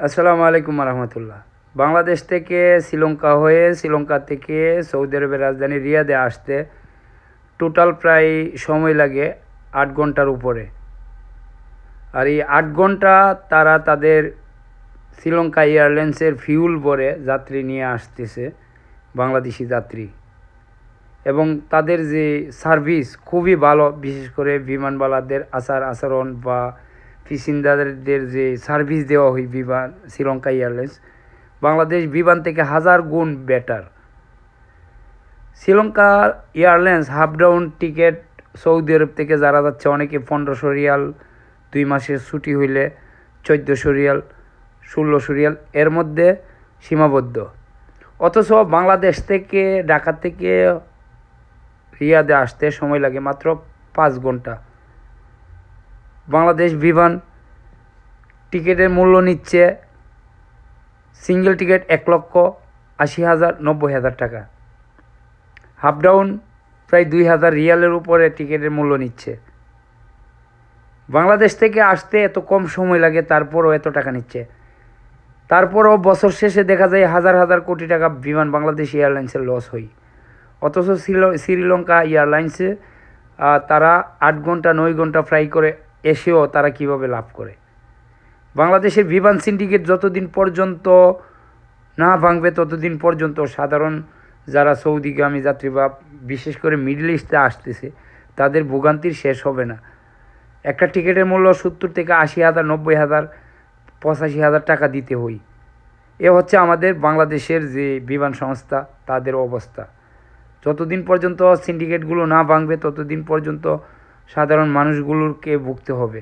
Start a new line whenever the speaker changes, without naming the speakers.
আসসালামু আলাইকুম রহমতুল্লাহ। বাংলাদেশ থেকে শ্রীলঙ্কা হয়ে শ্রীলঙ্কা থেকে সৌদি আরবের রাজধানী রিয়াদে আসতে টোটাল প্রায় সময় লাগে আট ঘণ্টার উপরে। আর এই আট ঘণ্টা তারা তাদের শ্রীলঙ্কা এয়ারলাইন্সের ফিউল ভরে যাত্রী নিয়ে আসতেছে, বাংলাদেশি যাত্রী। এবং তাদের যে সার্ভিস খুবই ভালো, বিশেষ করে বিমানবালাদের আচার আচরণ বা প্যাসেঞ্জারদের যে সার্ভিস দেওয়া হয় বিমান, শ্রীলঙ্কা এয়ারলাইন্স, বাংলাদেশ বিমান থেকে হাজার গুণ better Sri Lanka Airlines half down ticket Saudi Arab থেকে যারা যাচ্ছে, অনেকে পনেরোশো রিয়াল, দুই মাসের ছুটি হইলে চোদ্দোশো রিয়াল, ষোলোশো রিয়াল, এর মধ্যে সীমাবদ্ধ। অথচ বাংলাদেশ থেকে ঢাকা থেকে রিয়াদে আসতে সময় লাগে মাত্র পাঁচ ঘণ্টা। বাংলাদেশ বিমান টিকিটের মূল্য নিচ্ছে সিঙ্গেল টিকিট এক লক্ষ আশি হাজার নব্বই হাজার টাকা। হাফ ডাউন প্রায় দুই হাজার রিয়ালের উপরে টিকিটের মূল্য নিচ্ছে। বাংলাদেশ থেকে আসতে এত কম সময় লাগে, তারপরও এত টাকা নিচ্ছে। তারপরও বছর শেষে দেখা যায় হাজার হাজার কোটি টাকা বিমান বাংলাদেশ এয়ারলাইন্সের লস হয়। অথচ শ্রীল- শ্রীলঙ্কা এয়ারলাইন্সে তারা আট ঘণ্টা নয় ঘণ্টা ফ্লাই করে এসেও তারা কীভাবে লাভ করে? বাংলাদেশের বিমান সিন্ডিকেট যতদিন পর্যন্ত না ভাঙবে, ততদিন পর্যন্ত সাধারণ যারা সৌদিগামী যাত্রী বা বিশেষ করে মিডল ইস্টে আসতেছে, তাদের ভোগান্তির শেষ হবে না। একটা টিকিটের মূল্য সত্তর থেকে আশি হাজার, নব্বই হাজার, পঁচাশি হাজার টাকা দিতে হই। এ হচ্ছে আমাদের বাংলাদেশের যে বিমান সংস্থা, তাদের অবস্থা। যতদিন পর্যন্ত সিন্ডিকেটগুলো না ভাঙবে, ততদিন পর্যন্ত সাধারণ মানুষগুলোকে ভুগতে হবে।